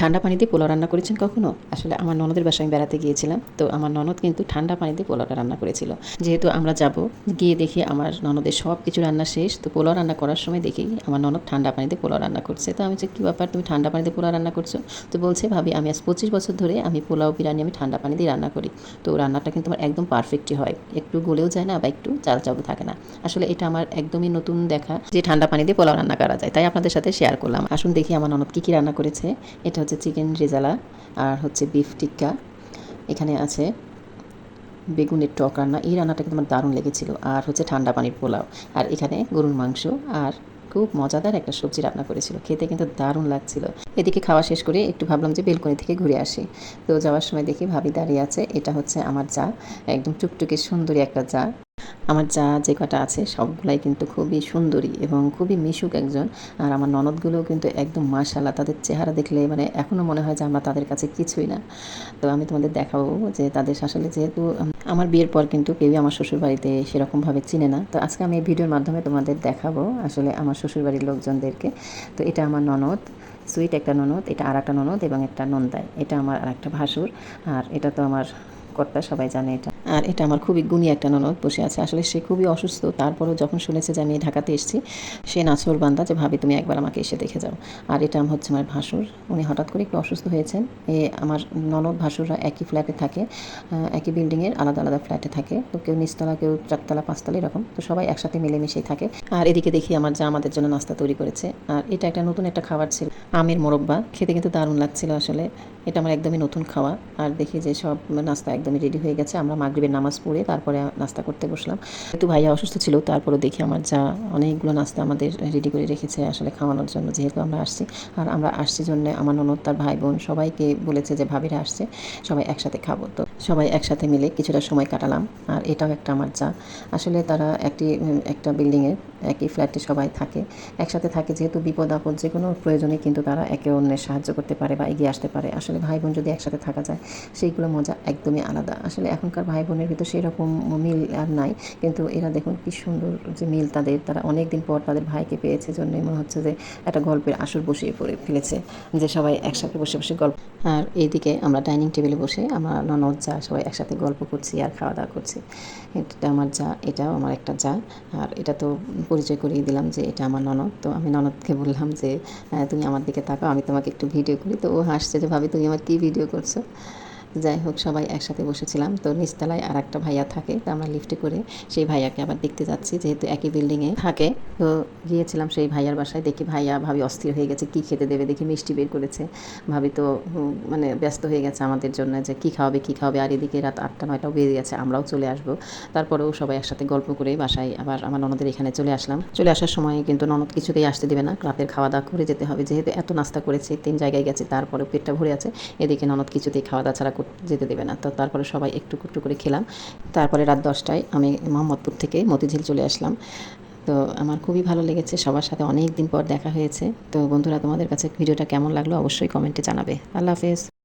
ঠান্ডা পানিতে পোলাও রান্না করেছেন কখনো? আসলে আমার ননদের বাসায় আমি বেড়াতে গিয়েছিলাম, তো আমার ননদ কিন্তু ঠান্ডা পানিতে পোলাওটা রান্না করেছিল। যেহেতু আমরা যাব, গিয়ে দেখি আমার ননদের সব কিছু রান্না শেষ, তো পোলাও রান্না করার সময় দেখি আমার ননদ ঠান্ডা পানিতে পোলাও রান্না করছে। তো আমি যে, কী ব্যাপার? তুমি ঠান্ডা পানিতে পোলাও রান্না করছ? তো বলছে, ভাবি, আমি আজ পঁচিশ বছর ধরে আমি পোলাও বিরিয়ানি আমি ঠান্ডা পানি দিয়ে রান্না করি। তো রান্নাটা কিন্তু আমার একদম পারফেক্টই হয়। একটু গলেও যায় না বা একটু চাল চালও থাকে না। আসলে এটা আমার একদমই নতুন দেখা যে, ঠান্ডা পানি দিয়ে পোলাও রান্না করা যায়। তাই আপনাদের সাথে শেয়ার করলাম। আসুন দেখি আমার ননদ কী কী রান্না করেছে। এটা হচ্ছে চিকেন রেজালা আর হচ্ছে বিফ টিক্কা এখানে আছে বেগুনের টক রান্না। এই রান্নাটা কিন্তু আমার দারুণ লেগেছিল। আর হচ্ছে ঠান্ডা পানির পোলাও। আর এখানে গরুর মাংস আর খুব মজাদার একটা সবজি রান্না করেছিল। খেতে কিন্তু দারুণ লাগছিল। এদিকে খাওয়া শেষ করে একটু ভাবলাম যে বেলকনি থেকে ঘুরে আসি। তো যাওয়ার সময় দেখি ভাবি দাঁড়িয়ে আছে। এটা হচ্ছে আমার যা একদম টুকটুকে সুন্দরী একটা যা আমার যা যে কটা আছে সবগুলাই কিন্তু খুবই সুন্দরী এবং খুবই মিশুক একজন। আর আমার ননদগুলোও কিন্তু একদম মাশাল্লাহ তাদের চেহারা দেখলে মানে এখনও মনে হয় যে আমরা তাদের কাছে কিছুই না। তো আমি তোমাদের দেখাবো যে তাদের আসলে যেহেতু আমার বিয়ের পর কিন্তু কেউই আমার শ্বশুরবাড়িতে সেরকমভাবে চিনে না। তো আজকে আমি এই ভিডিওর মাধ্যমে তোমাদের দেখাবো আসলে আমার শ্বশুরবাড়ির লোকজনদেরকে। তো এটা আমার ননদ, সুইট একটা ননদ, এটা আর একটা ননদ এবং একটা নন্দায় এটা আমার আর একটা ভাসুর, আর এটা তো আমার কর্তা, সবাই জানে এটা। আর এটা আমার খুবই গুণী একটা ননদ বসে আছে। আসলে সে খুবই অসুস্থ। তারপরও যখন শুনেছে যে আমি ঢাকাতে এসেছি, সে নাচর বান্দা যে, ভাবি, তুমি একবার আমাকে এসে দেখে যাও। আর এটা হচ্ছে আমার ভাসুর। উনি হঠাৎ করে একটু অসুস্থ হয়েছেন। এ, আমার ননদ ভাসুররা একই ফ্ল্যাটে থাকে একই বিল্ডিংয়ের আলাদা আলাদা ফ্ল্যাটে থাকে। তো কেউ নিচতলা, কেউ চারতলা, পাঁচতলা, এরকম। তো সবাই একসাথে মিলেমিশেই থাকে। আর এদিকে দেখি আমার যা আমাদের জন্য নাস্তা তৈরি করেছে। আর এটা একটা নতুন একটা খাবার ছিল। আমের মোরব্বা। খেতে কিন্তু দারুণ লাগছিল আসলে। এটা আমার একদমই নতুন খাওয়া। আর দেখি যে সব নাস্তা একদমই রেডি হয়ে গেছে। আমরা মাগরীবের নামাজ পড়ে তারপরে নাস্তা করতে বসলাম। তো ভাইয়া অসুস্থ ছিল তারপরে দেখি আমার যা অনেকগুলো নাস্তা আমাদের রেডি করে রেখেছে আসলে খাওয়ানোর জন্য, যেহেতু আমরা আসছি। আর আমরা আসছি জন্য আমার ননদ, তার ভাই বোন সবাইকে বলেছে যে ভাবিরা আসছে, সবাই একসাথে খাব। তো সবাই একসাথে মিলে কিছুটা সময় কাটালাম। আর এটাও একটা আমার যা। আসলে তারা একটি, একটা বিল্ডিংয়ে একই ফ্ল্যাটে সবাই থাকে। একসাথে থাকে যেহেতু বিপদ আপদ যে কোনো প্রয়োজনে কিন্তু তারা একে অন্যের সাহায্য করতে পারে বা এগিয়ে আসতে পারে। আসলে ভাই বোন যদি একসাথে থাকা যায়, সেইগুলো মজা একদমই আলাদা। আসলে এখনকার ভাই বোনের ভিতর সেরকম মিল আর নাই। কিন্তু এরা দেখুন কি সুন্দর যে মিল তাদের। তারা অনেক দিন পর তাদের ভাইকে পেয়েছে জন্যই মনে হচ্ছে যে একটা গল্পের আসর বসিয়ে পড়ে ফেলেছে যে সবাই একসাথে বসে বসে গল্প। আর এইদিকে আমরা ডাইনিং টেবিলে বসে আমরা ননদ যা, সবাই একসাথে গল্প করছি আর খাওয়া দাওয়া করছি। এটা আমার যা, এটাও আমার একটা যা। আর এটা তো পরিচয় করিয়ে দিলাম যে এটা আমার ননদ। তো আমি ননদকে বললাম যে তুমি আমার দিকে তাকাও, আমি তোমাকে একটু ভিডিও করি। তো ও হাসছে যে, ভাবি, তুমি আমার কী ভিডিও করছ? যাই হোক, সবাই একসাথে বসেছিলাম। তো নিচতলায় আর একটা ভাইয়া থাকে, তো আমরা লিফটে করে সেই ভাইয়াকে আবার দেখতে যাচ্ছি, যেহেতু একই বিল্ডিংয়ে থাকে। তো গিয়েছিলাম সেই ভাইয়ার বাসায়, দেখি ভাইয়া ভাবি অস্থির হয়ে গেছে, কী খেতে দেবে? দেখি মিষ্টি বের করেছে। ভাবি তো মানে ব্যস্ত হয়ে গেছে আমাদের জন্য যে কী খাওয়াবে কী খাওয়াবে? আর এদিকে রাত আটটা, নয়টাও বেজে গেছে, আমরাও চলে আসব। তারপরেও সবাই একসাথে গল্প করে বাসায় আবার আমার ননদের এখানে চলে আসলাম। চলে আসার সময় কিন্তু ননদ কিছুতেই আসতে দেবে না, রাতের খাওয়া দাওয়া করে যেতে হবে। যেহেতু এত নাস্তা করেছে, তিন জায়গায় গেছে তারপরে পেটটা ভরে আছে, এদিকে ননদ কিছুতেই খাওয়া দাওয়া ছাড়া যেতে দেবে না। তো তারপরে সবাই একটু একটু করে খেলাম। তারপরে রাত দশটায় আমি মোহাম্মদপুর থেকে মতিঝিল চলে আসলাম। তো আমার খুবই ভালো লেগেছে। সবার সাথে অনেক দিন পর দেখা হয়েছে। তো বন্ধুরা, তোমাদের কাছে ভিডিওটা কেমন লাগল অবশ্যই কমেন্টে জানাবে। আল্লাহ হাফেজ।